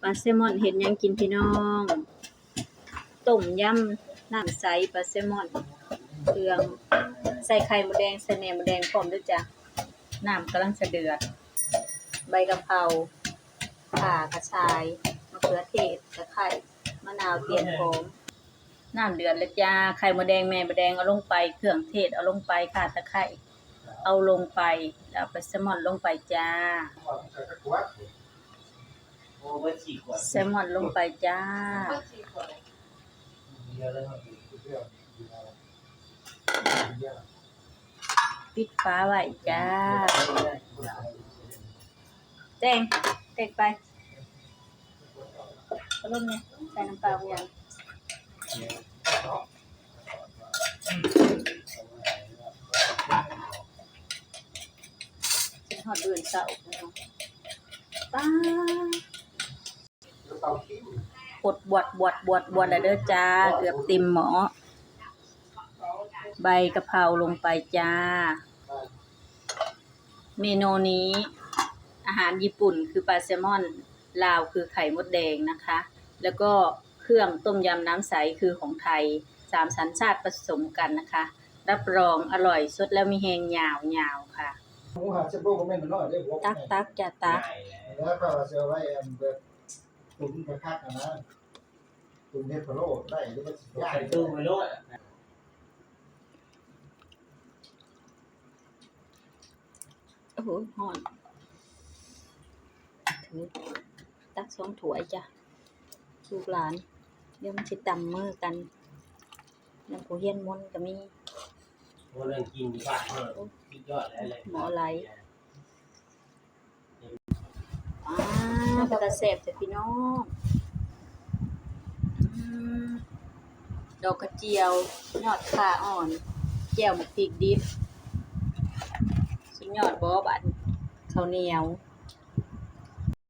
ปลาแซลมอนเห็ดหยังกินพี่น้องต้มยำน้ำใสปลาแซลมอนเครื่องใส่ไข่มดแดงใส่แหนมดแดงพร้อมด้วยจ้ะน้ำกำลังจะเดือด ใบกะเพราข่ากระชายมะเขือเทศตะไคร้มะนาวเตรียมพร้อมน้ำเดือดแล้วจ้าไข่มดแดงแม่มดแดงเอาลงไปเครื่องเทศเอาลงไปข่าตะไคร้เอาลงไปแล้วปลาแซลมอนลงไปจ้า สี่ขวดแซลมอนลงไปจ้าปิดฟ้าไว้จ้าแจ้งเต็กไปก็ลมเนี่ยใส่น้ำปลาบางอย่างหอดเดือนเสาร์เนา ป้าปดบวดบวดบวดบวดแล้วเด้อจ้า เกือบเต็มหมอ ใบกะเพราลงไปจ้า เมนูนี้ อาหารญี่ปุ่นคือปลาแซลมอน ลาวคือไข่มดแดงนะคะ แล้วก็เครื่องต้มยำน้ำใสคือของไทยสามสัญชาติผสมกันนะคะ รับรองอร่อยสดแล้วมีแหงยาวยาวๆค่ะหมูหันเชฟโบก็ไม่นน้อยได้หัวตักตักจ้าตัก แล้วก็เชื่อไว้อันแบบ ตุนกระคักนะตุนเทพโลได้หรือว่าสิยากใส่ตู้ไปโลดโอ้โหหอนถือตักสองถ้วยจ้ะลูกหลานเดี๋ยวมันสิตำมือกันน้ำผู้เฮียนมนต์ก็มีโอ้เรื่องกินดีกว่าเออสุดยอดแล้วเลยหมออะไรอ้าวปลาแซ่บแต่พี่น้องดอกกระเจียวยอดขาอ่อนแจ่วหมกพริกดิบสุดยอดบอบันข้าวเหนียว